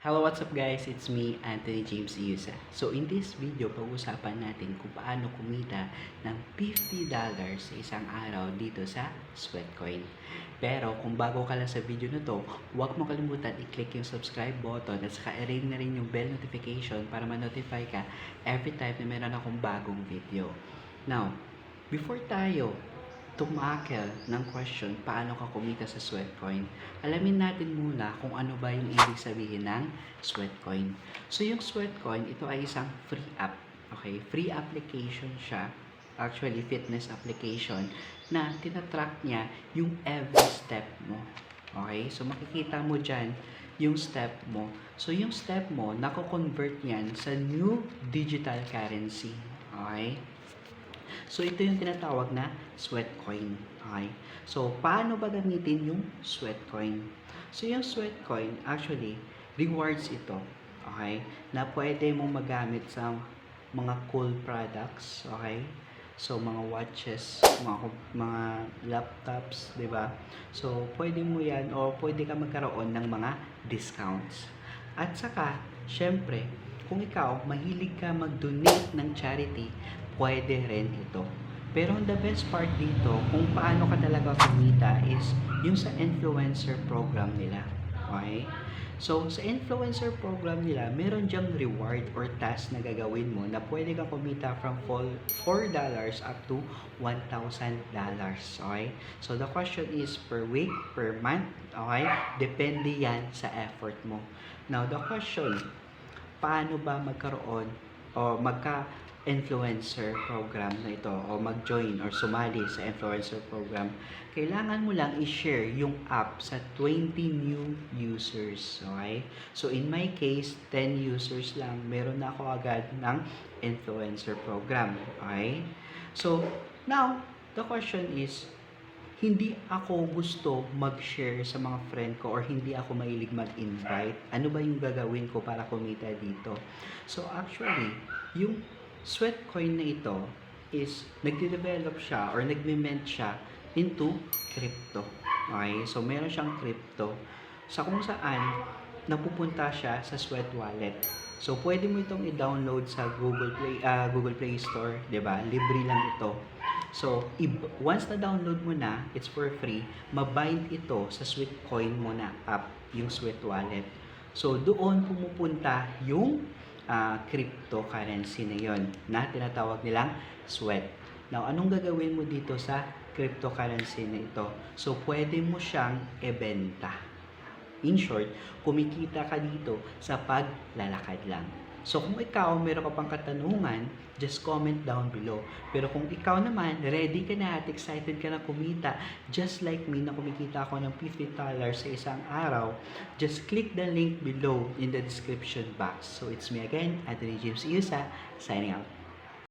Hello, what's up guys? It's me, Anthony James Iusa. So in this video, pag-usapan natin kung paano kumita ng $50 sa isang araw dito sa Sweatcoin. Pero kung bago ka lang sa video na to, huwag mo kalimutan i-click yung subscribe button at saka i-ring na rin yung bell notification para ma-notify ka every time na meron akong bagong video. Now, before tayo tumakel ng question paano ka kumita sa Sweatcoin, alamin natin muna kung ano ba yung ibig sabihin ng Sweatcoin. So yung Sweatcoin, ito ay isang free app. Okay? Free application siya. Actually, fitness application na tinatrack niya yung every step mo. Okay? So makikita mo dyan yung step mo. So yung step mo, nako-convert yan sa new digital currency. Okay? So, ito yung tinatawag na sweat coin. Okay? So, paano ba gamitin yung sweat coin? So, yung sweat coin, actually, rewards ito. Okay? Na pwede mong magamit sa mga cool products. Okay? So, mga watches, mga, mga laptops, di ba? So, pwede mo yan o pwede ka magkaroon ng mga discounts. At saka, syempre, kung ikaw mahilig ka mag-donate ng charity, pwede rin ito. Pero the best part dito, kung paano ka talaga kumita is yung sa influencer program nila. Okay? So, sa influencer program nila, meron diyang reward or task na gagawin mo na pwede kang kumita from $4 up to $1,000. Okay? So, the question is per week, per month, okay? Depende yan sa effort mo. Now, the question, paano ba magkaroon o magka influencer program na ito o mag-join or sumali sa influencer program, kailangan mo lang i-share yung app sa 20 new users. Okay? So, in my case, 10 users lang. Meron na ako agad ng influencer program. Okay? So, now, the question is, hindi ako gusto mag-share sa mga friend ko or hindi ako mahilig mag-invite. Ano ba yung gagawin ko para kumita dito? So, actually, yung sweat coin na ito is nagde-develop siya or nagme-mint siya into crypto. Okay? So, meron siyang crypto sa kung saan napupunta siya sa sweat wallet. So, pwede mo itong i-download sa Google Play ah, Google Play Store, 'di ba? Libre lang ito. So, once na download mo na, it's for free, mabind ito sa Sweet Coin mo na app, yung Sweet Wallet. So, doon pumupunta yung ah, cryptocurrency na yon na tinatawag nilang sweat. Now, anong gagawin mo dito sa cryptocurrency na ito? So, pwede mo siyang ibenta. In short, kumikita ka dito sa paglalakad lang. So, kung ikaw meron ka pang katanungan, just comment down below. Pero kung ikaw naman, ready ka na at excited ka na kumita, just like me na kumikita ako ng $50 sa isang araw, just click the link below in the description box. So, it's me again, Anthony James Iusa, signing out.